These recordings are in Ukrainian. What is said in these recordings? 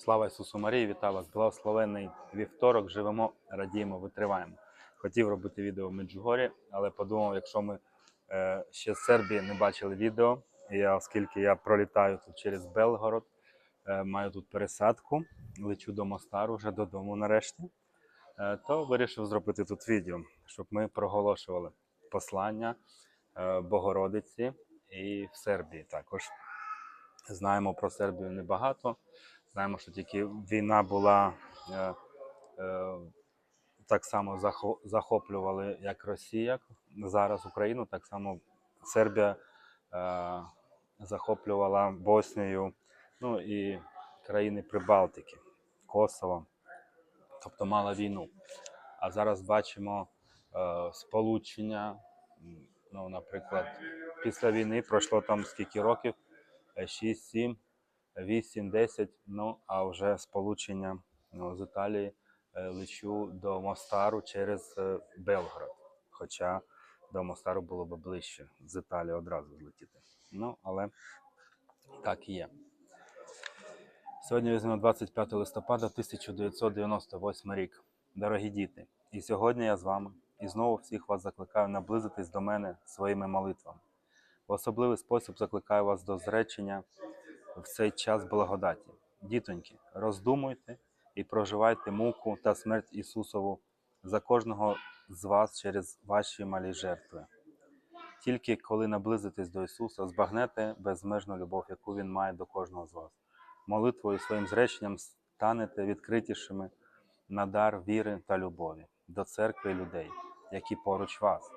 Слава Ісусу Марії, вітаю вас! Благословенний вівторок. Живемо, радіємо, витриваємо. Хотів робити відео в Меджугорі, але подумав, якщо ми е, ще з Сербії не бачили відео, і оскільки я пролітаю тут через Белгород, е, маю тут пересадку, лечу до Мостару вже додому нарешті, е, то вирішив зробити тут відео, щоб ми проголошували послання е, Богородиці і в Сербії також. Знаємо про Сербію небагато. Знаємо, що тільки війна була е, е, так само захоплювали, як Росія зараз Україну, так само Сербія е, захоплювала Боснію, ну і країни Прибалтики, Косово, тобто мала війну. А зараз бачимо е, сполучення. Ну, наприклад, після війни пройшло там скільки років? 6-7 8-10, ну а вже сполучення ну, з Італії е, лечу до Мостару через е, Белград. Хоча до Мостару було б ближче з Італії одразу злетіти. Ну, але так є. Сьогодні візьмемо 25 листопада 1998 рік. Дорогі діти, і сьогодні я з вами і знову всіх вас закликаю наблизитись до мене своїми молитвами. В особливий спосіб закликаю вас до зречення в цей час благодаті. Дітоньки, роздумуйте і проживайте муку та смерть Ісусову за кожного з вас через ваші малі жертви. Тільки коли наблизитесь до Ісуса, збагнете безмежну любов, яку Він має до кожного з вас. Молитвою своїм зреченням станете відкритішими на дар віри та любові до церкви людей, які поруч вас.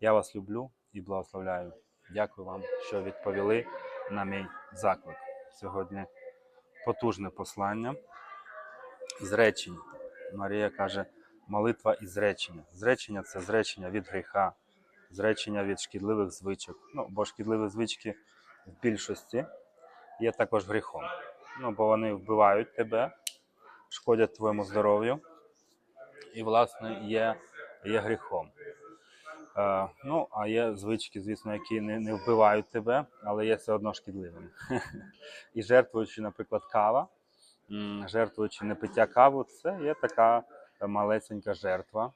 Я вас люблю і благословляю. Дякую вам, що відповіли на мій заклик. Сьогодні потужне послання. Зречення. Марія каже, молитва і зречення. Зречення це зречення від гріха, зречення від шкідливих звичок. Ну, бо шкідливі звички в більшості є також гріхом. Ну, бо вони вбивають тебе, шкодять твоєму здоров'ю і, власне, є, є гріхом. Е, ну, а є звички, звісно, які не, не вбивають тебе, але є все одно шкідливими. І жертвуючи, наприклад, кава, жертвуючи не пиття каву, це є така малесенька жертва.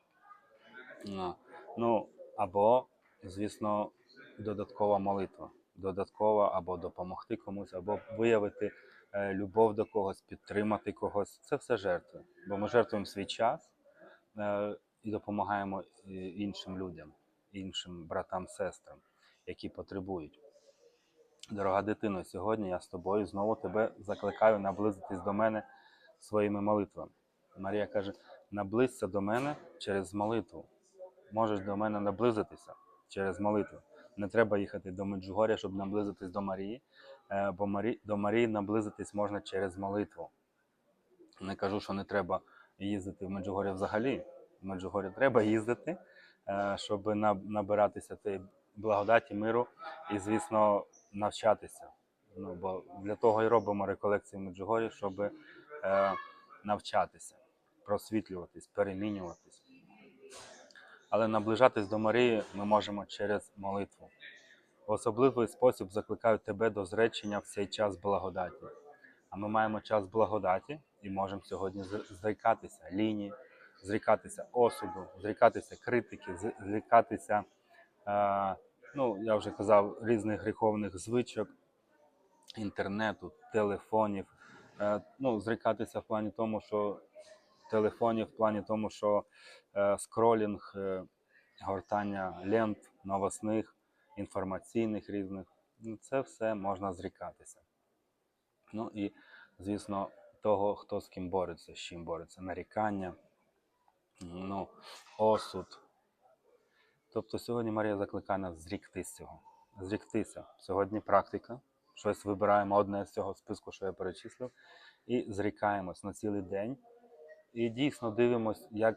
Ну, або, звісно, додаткова молитва. Додаткова або допомогти комусь, або виявити е, любов до когось, підтримати когось. Це все жертви. Бо ми жертвуємо свій час е, і допомагаємо іншим людям, іншим братам, сестрам, які потребують. Дорога дитино, сьогодні я з тобою знову тебе закликаю наблизитись до мене своїми молитвами. Марія каже: наблизься до мене через молитву. Можеш до мене наблизитися через молитву. Не треба їхати до Меджугоря, щоб наблизитись до Марії, е, бо до Марії наблизитись можна через молитву. Не кажу, що не треба їздити в Меджугорі взагалі. В Меджугорі треба їздити, щоб набиратися тієї благодаті, миру і, звісно, навчатися. Ну, бо для того і робимо реколекції Меджугорі, щоб е, навчатися, просвітлюватись, перемінюватись. Але наближатись до Марії ми можемо через молитву. В особливий спосіб закликаю тебе до зречення в цей час благодаті. А ми маємо час благодаті і можемо сьогодні зр- зрікатися лінії, зрікатися осуду, зрікатися критики, зрікатися, е, ну, я вже казав, різних гріховних звичок, інтернету, телефонів. Е, ну, зрікатися в плані тому, що телефонів, в плані тому, що е, скролінг, е, гортання лент новосних, інформаційних різних. Ну, Це все можна зрікатися. Ну і, звісно, того, хто з ким бореться, з чим бореться, нарікання, ну, осуд. Тобто сьогодні Марія закликає нас зріктись цього. Зріктися. Сьогодні практика. Щось вибираємо одне з цього списку, що я перечислив, і зрікаємось на цілий день. І дійсно дивимось, як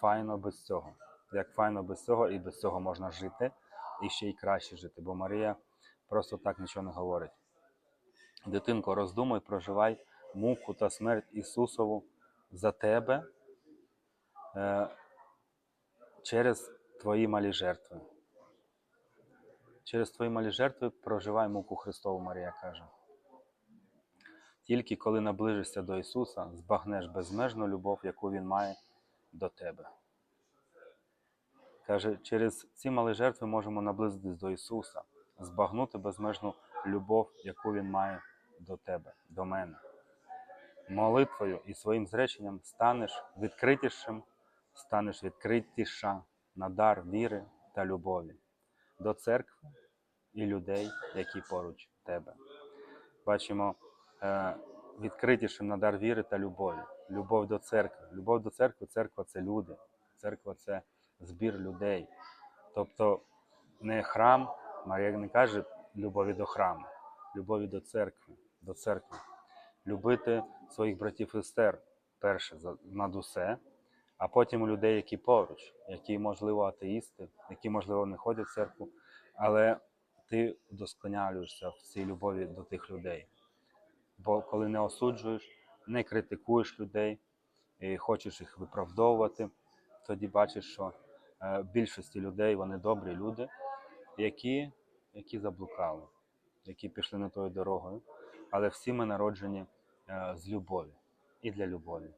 файно без цього. Як файно без цього, і без цього можна жити, і ще й краще жити. Бо Марія просто так нічого не говорить. Дитинко, роздумуй, проживай муку та смерть Ісусову за тебе через твої малі жертви. Через твої малі жертви проживай муку Христову, Марія каже. Тільки коли наближишся до Ісуса, збагнеш безмежну любов, яку Він має до тебе. Каже, через ці малі жертви можемо наблизитись до Ісуса, збагнути безмежну любов, яку Він має до тебе, до мене. Молитвою і своїм зреченням станеш відкритішим, станеш відкритіша на дар віри та любові до церкви і людей, які поруч тебе. Бачимо е, відкритішим на дар віри та любові. Любов до церкви. Любов до церкви, церква це люди. Церква це збір людей. Тобто не храм, Марія не каже любові до храму, любові до церкви, до церкви. Любити своїх братів і сестер перше над усе, а потім людей, які поруч, які, можливо, атеїсти, які, можливо, не ходять в церкву, але ти вдосконалюєшся в цій любові до тих людей. Бо коли не осуджуєш, не критикуєш людей і хочеш їх виправдовувати, тоді бачиш, що е, більшості людей вони добрі люди, які, які заблукали, які пішли не тою дорогою. Але всі ми народжені е, з любові і для любові.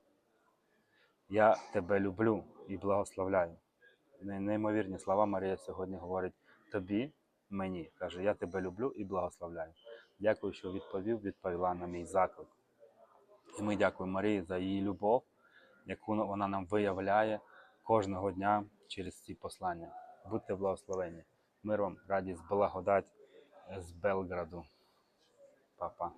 Я тебе люблю і благословляю. Неймовірні слова Марія сьогодні говорить тобі, мені. Каже, я тебе люблю і благословляю. Дякую, що відповів, відповіла на мій заклик. І ми дякуємо Марії за її любов, яку вона нам виявляє кожного дня через ці послання. Будьте благословені. Мир вам, радість, благодать з Белграду. Па-па.